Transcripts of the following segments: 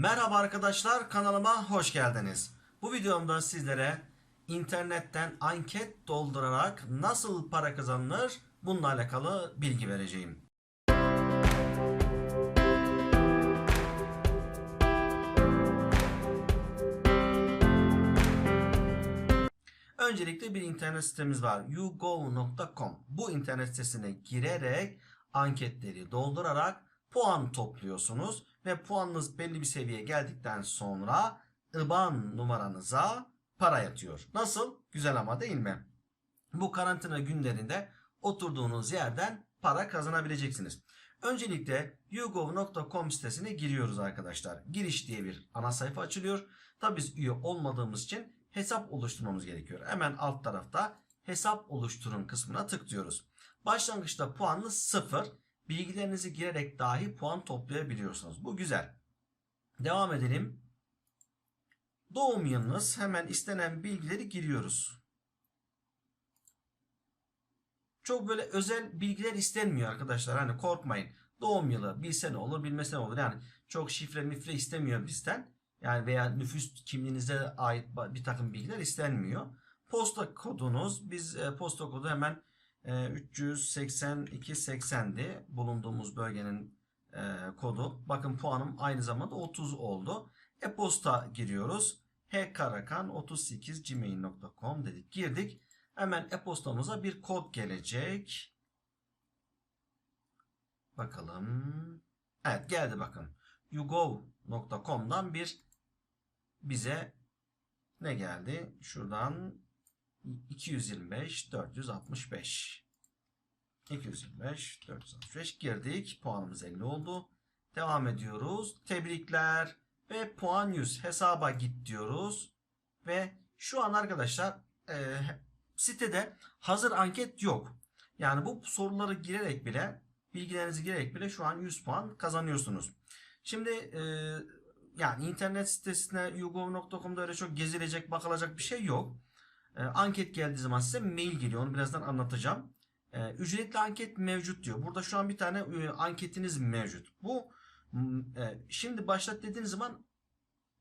Merhaba arkadaşlar kanalıma hoş geldiniz. Bu videomda sizlere internetten anket doldurarak nasıl para kazanılır bununla alakalı bilgi vereceğim. Öncelikle bir internet sitemiz var. yougov.com. Bu internet sitesine girerek anketleri doldurarak puan topluyorsunuz ve puanınız belli bir seviyeye geldikten sonra IBAN numaranıza para yatıyor. Nasıl? Güzel ama değil mi? Bu karantina günlerinde oturduğunuz yerden para kazanabileceksiniz. Öncelikle yougov.com sitesine giriyoruz arkadaşlar. Giriş diye bir ana sayfa açılıyor. Tabi biz üye olmadığımız için hesap oluşturmamız gerekiyor. Hemen alt tarafta hesap oluşturun kısmına tıklıyoruz. Başlangıçta puanınız 0. Bilgilerinizi girerek dahi puan toplayabiliyorsunuz. Bu güzel. Devam edelim. Doğum yılınız hemen istenen bilgileri giriyoruz. Çok böyle özel bilgiler istenmiyor arkadaşlar. Hani korkmayın. Doğum yılı bilse ne olur bilmese ne olur. Yani çok şifre mifre istemiyor bizden. Yani veya nüfus kimliğinize ait bir takım bilgiler istenmiyor. Posta kodunuz biz e, posta kodu hemen e, 38280'di bulunduğumuz bölgenin e, kodu. Bakın puanım aynı zamanda 30 oldu. E-posta giriyoruz. hkarakan38 gmail.com dedik. Girdik. Hemen e-postamıza bir kod gelecek. Bakalım. Evet geldi bakın. yougov.com'dan bir bize ne geldi? Şuradan 225 465 225 465 girdik. Puanımız 50 oldu. Devam ediyoruz. Tebrikler ve puan 100 hesaba git diyoruz. Ve şu an arkadaşlar e, sitede hazır anket yok. Yani bu soruları girerek bile bilgilerinizi girerek bile şu an 100 puan kazanıyorsunuz. Şimdi e, yani internet sitesine yougov.com'da öyle çok gezilecek bakılacak bir şey yok. E, anket geldiği zaman size mail geliyor. Onu birazdan anlatacağım. E, ücretli anket mevcut diyor. Burada şu an bir tane e, anketiniz mevcut. Bu e, şimdi başlat dediğiniz zaman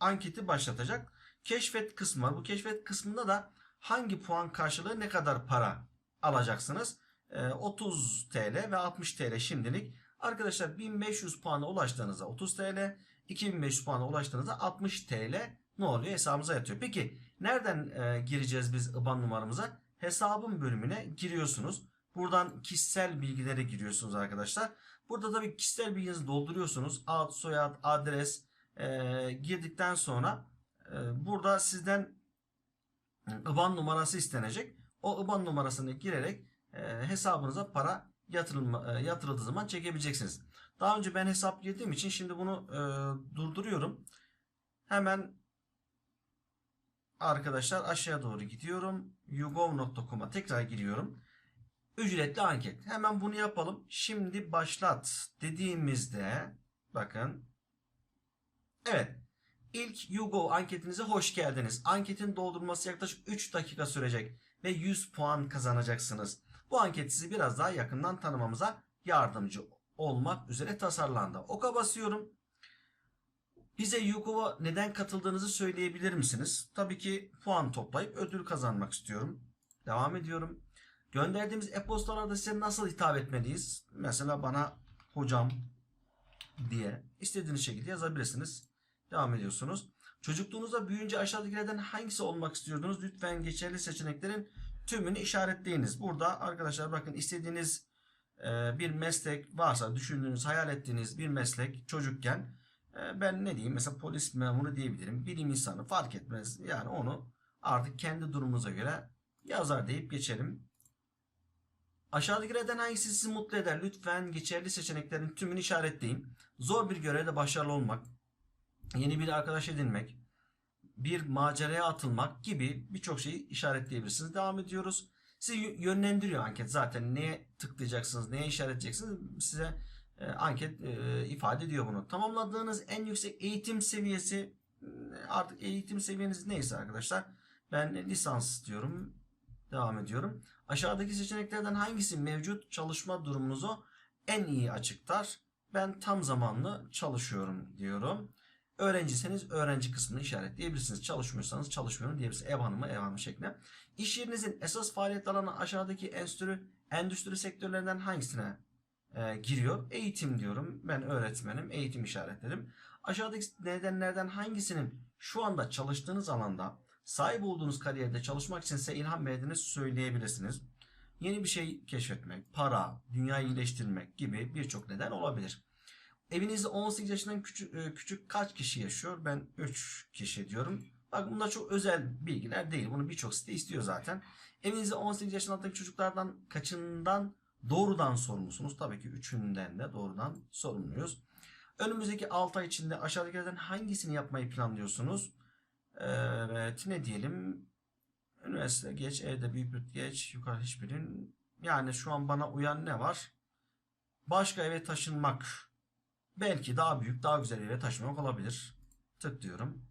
anketi başlatacak. Keşfet kısmı var. Bu keşfet kısmında da hangi puan karşılığı ne kadar para alacaksınız? E, 30 TL ve 60 TL şimdilik. Arkadaşlar 1500 puana ulaştığınızda 30 TL, 2500 puana ulaştığınızda 60 TL ne oluyor? Hesabımıza yatıyor. Peki nereden e, gireceğiz biz IBAN numaramıza? Hesabın bölümüne giriyorsunuz. Buradan kişisel bilgilere giriyorsunuz arkadaşlar. Burada tabii kişisel bilginizi dolduruyorsunuz. Ad, soyad, adres e, girdikten sonra e, burada sizden IBAN numarası istenecek. O IBAN numarasını girerek e, hesabınıza para e, yatırıldığı zaman çekebileceksiniz. Daha önce ben hesap girdiğim için şimdi bunu e, durduruyorum. Hemen arkadaşlar aşağıya doğru gidiyorum. yougov.com'a tekrar giriyorum. Ücretli anket. Hemen bunu yapalım. Şimdi başlat dediğimizde bakın. Evet. İlk YouGov anketinize hoş geldiniz. Anketin doldurulması yaklaşık 3 dakika sürecek ve 100 puan kazanacaksınız. Bu anket sizi biraz daha yakından tanımamıza yardımcı olmak üzere tasarlandı. Oka basıyorum. Bize YouGov'a neden katıldığınızı söyleyebilir misiniz? Tabii ki puan toplayıp ödül kazanmak istiyorum. Devam ediyorum. Gönderdiğimiz e-postalarda size nasıl hitap etmeliyiz? Mesela bana hocam diye istediğiniz şekilde yazabilirsiniz. Devam ediyorsunuz. Çocukluğunuzda büyüyünce aşağıdakilerden hangisi olmak istiyordunuz? Lütfen geçerli seçeneklerin tümünü işaretleyiniz. Burada arkadaşlar bakın istediğiniz e, bir meslek varsa düşündüğünüz, hayal ettiğiniz bir meslek çocukken ben ne diyeyim? Mesela polis memuru diyebilirim. Bilim insanı fark etmez. Yani onu artık kendi durumunuza göre yazar deyip geçelim. Aşağıdakilerden hangisi sizi mutlu eder? Lütfen geçerli seçeneklerin tümünü işaretleyin. Zor bir görevde başarılı olmak, yeni bir arkadaş edinmek, bir maceraya atılmak gibi birçok şeyi işaretleyebilirsiniz. Devam ediyoruz. Sizi yönlendiriyor anket zaten. Neye tıklayacaksınız, neye işaretleyeceksiniz size e, anket e, ifade ediyor bunu. Tamamladığınız en yüksek eğitim seviyesi e, artık eğitim seviyeniz neyse arkadaşlar. Ben lisans diyorum. Devam ediyorum. Aşağıdaki seçeneklerden hangisi mevcut çalışma durumunuzu en iyi açıklar? Ben tam zamanlı çalışıyorum diyorum. Öğrenciseniz öğrenci kısmını işaretleyebilirsiniz. Çalışmıyorsanız çalışmıyorum diyebilirsiniz. Ev hanımı ev hanımı şeklinde. İş yerinizin esas faaliyet alanı aşağıdaki endüstri, endüstri sektörlerinden hangisine e, giriyor? Eğitim diyorum. Ben öğretmenim. Eğitim işaretledim. Aşağıdaki nedenlerden hangisinin şu anda çalıştığınız alanda sahip olduğunuz kariyerde çalışmak için size ilham verdiğini söyleyebilirsiniz. Yeni bir şey keşfetmek, para, dünyayı iyileştirmek gibi birçok neden olabilir. Evinizde 18 yaşından küçük, e, küçük kaç kişi yaşıyor? Ben 3 kişi diyorum. Bak bunlar çok özel bilgiler değil. Bunu birçok site istiyor zaten. Evinizde 18 yaşın altındaki çocuklardan kaçından doğrudan sorumlusunuz? Tabii ki üçünden de doğrudan sorumluyuz. Önümüzdeki 6 ay içinde aşağıdakilerden hangisini yapmayı planlıyorsunuz? Evet ne diyelim? Üniversite geç, evde büyük bir geç, yukarı hiçbirin. Yani şu an bana uyan ne var? Başka eve taşınmak. Belki daha büyük, daha güzel eve taşımak olabilir. Tık diyorum.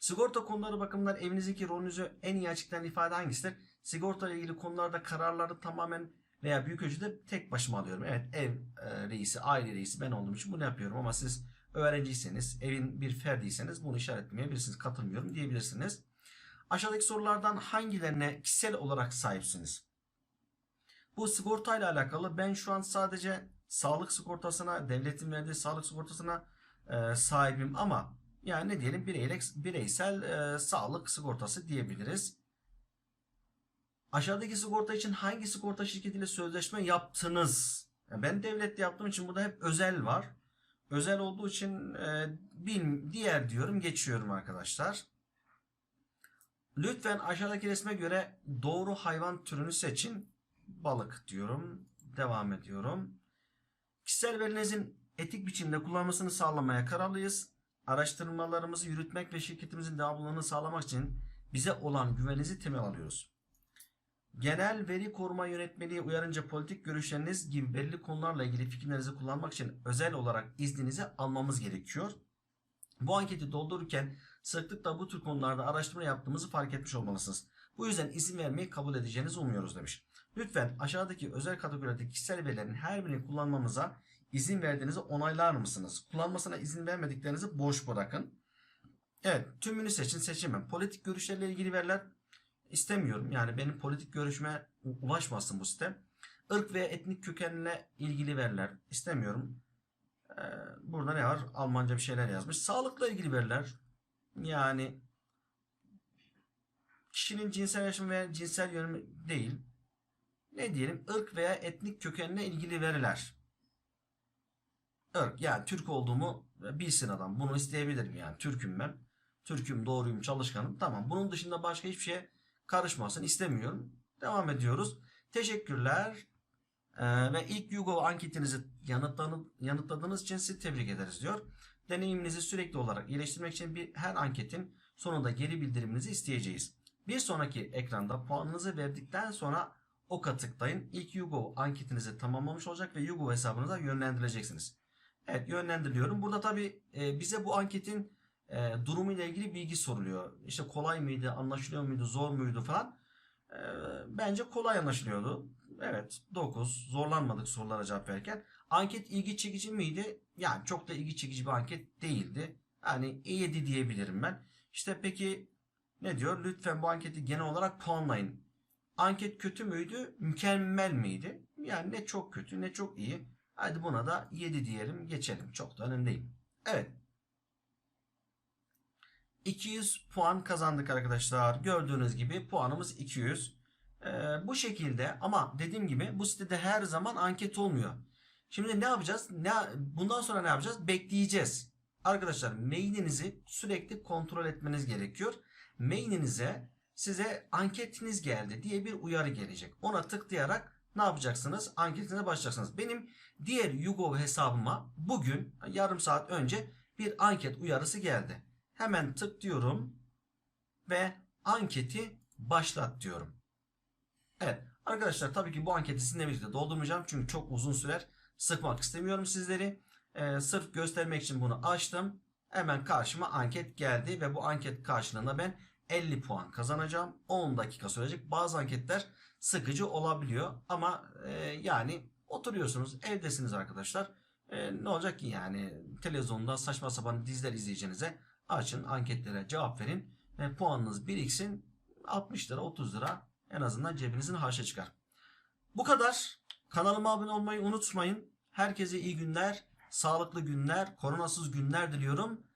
Sigorta konuları bakımından evinizdeki rolünüzü en iyi açıklayan ifade hangisidir? Sigorta ile ilgili konularda kararları tamamen veya büyük ölçüde tek başıma alıyorum. Evet ev e, reisi, aile reisi ben olduğum için bunu yapıyorum ama siz öğrenciyseniz, evin bir ferdiyseniz bunu işaretlemeyebilirsiniz. Katılmıyorum diyebilirsiniz. Aşağıdaki sorulardan hangilerine kişisel olarak sahipsiniz? Bu sigorta ile alakalı ben şu an sadece sağlık sigortasına, devletin verdiği sağlık sigortasına e, sahibim ama yani ne diyelim bireyle, bireysel e, sağlık sigortası diyebiliriz. Aşağıdaki sigorta için hangi sigorta şirketiyle sözleşme yaptınız? Ben devletle yaptığım için burada hep özel var. Özel olduğu için e, bil, diğer diyorum geçiyorum arkadaşlar. Lütfen aşağıdaki resme göre doğru hayvan türünü seçin. Balık diyorum. Devam ediyorum. Kişisel verinizin etik biçimde kullanmasını sağlamaya kararlıyız. Araştırmalarımızı yürütmek ve şirketimizin devamlılığını sağlamak için bize olan güveninizi temel alıyoruz. Genel veri koruma yönetmeliği uyarınca politik görüşleriniz gibi belirli konularla ilgili fikirlerinizi kullanmak için özel olarak izninizi almamız gerekiyor. Bu anketi doldururken sıklıkla bu tür konularda araştırma yaptığımızı fark etmiş olmalısınız. Bu yüzden izin vermeyi kabul edeceğinizi umuyoruz demiş. Lütfen aşağıdaki özel kategorideki kişisel verilerin her birini kullanmamıza izin verdiğinizi onaylar mısınız? Kullanmasına izin vermediklerinizi boş bırakın. Evet tümünü seçin seçemem. Politik görüşlerle ilgili veriler istemiyorum. Yani benim politik görüşüme ulaşmasın bu site. Irk ve etnik kökenle ilgili veriler istemiyorum. Ee, burada ne var? Almanca bir şeyler yazmış. Sağlıkla ilgili veriler. Yani kişinin cinsel yaşamı ve cinsel yönümü değil. Ne diyelim? Irk veya etnik kökenle ilgili veriler. Irk yani Türk olduğumu bilsin adam. Bunu isteyebilirim yani. Türk'üm ben. Türk'üm, doğruyum, çalışkanım. Tamam. Bunun dışında başka hiçbir şeye karışmasın istemiyorum. Devam ediyoruz. Teşekkürler. Ee, ve ilk Yugo anketinizi yanıtladığınız için sizi tebrik ederiz diyor. Deneyiminizi sürekli olarak iyileştirmek için bir her anketin sonunda geri bildiriminizi isteyeceğiz. Bir sonraki ekranda puanınızı verdikten sonra oka tıklayın. İlk Yugo anketinizi tamamlamış olacak ve Yugo hesabınıza yönlendirileceksiniz. Evet yönlendiriliyorum. Burada tabi e, bize bu anketin e, durumu ile ilgili bilgi soruluyor. İşte kolay mıydı, anlaşılıyor muydu, zor muydu falan. E, bence kolay anlaşılıyordu. Evet 9 zorlanmadık sorulara cevap verirken. Anket ilgi çekici miydi? Yani çok da ilgi çekici bir anket değildi. Yani 7 diyebilirim ben. İşte peki ne diyor? Lütfen bu anketi genel olarak puanlayın. Anket kötü müydü? Mükemmel miydi? Yani ne çok kötü ne çok iyi. Hadi buna da 7 diyelim geçelim. Çok da önemli değil. Evet. 200 puan kazandık arkadaşlar. Gördüğünüz gibi puanımız 200. Ee, bu şekilde ama dediğim gibi bu sitede her zaman anket olmuyor. Şimdi ne yapacağız? Ne, bundan sonra ne yapacağız? Bekleyeceğiz. Arkadaşlar mailinizi sürekli kontrol etmeniz gerekiyor. Mailinize size anketiniz geldi diye bir uyarı gelecek. Ona tıklayarak ne yapacaksınız? Anketine başlayacaksınız. Benim diğer Yugo hesabıma bugün yarım saat önce bir anket uyarısı geldi. Hemen tıklıyorum ve anketi başlat diyorum. Evet arkadaşlar tabii ki bu anketi sizinle birlikte doldurmayacağım çünkü çok uzun sürer. Sıkmak istemiyorum sizleri. Ee, sırf göstermek için bunu açtım. Hemen karşıma anket geldi ve bu anket karşılığında ben 50 puan kazanacağım. 10 dakika sürecek. Bazı anketler sıkıcı olabiliyor ama e, yani oturuyorsunuz evdesiniz arkadaşlar. E, ne olacak ki yani televizyonda saçma sapan diziler izleyeceğinize açın anketlere cevap verin ve puanınız biriksin 60 lira 30 lira en azından cebinizin harça çıkar. Bu kadar. Kanalıma abone olmayı unutmayın. Herkese iyi günler, sağlıklı günler, koronasız günler diliyorum.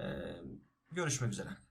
Ee, görüşmek üzere.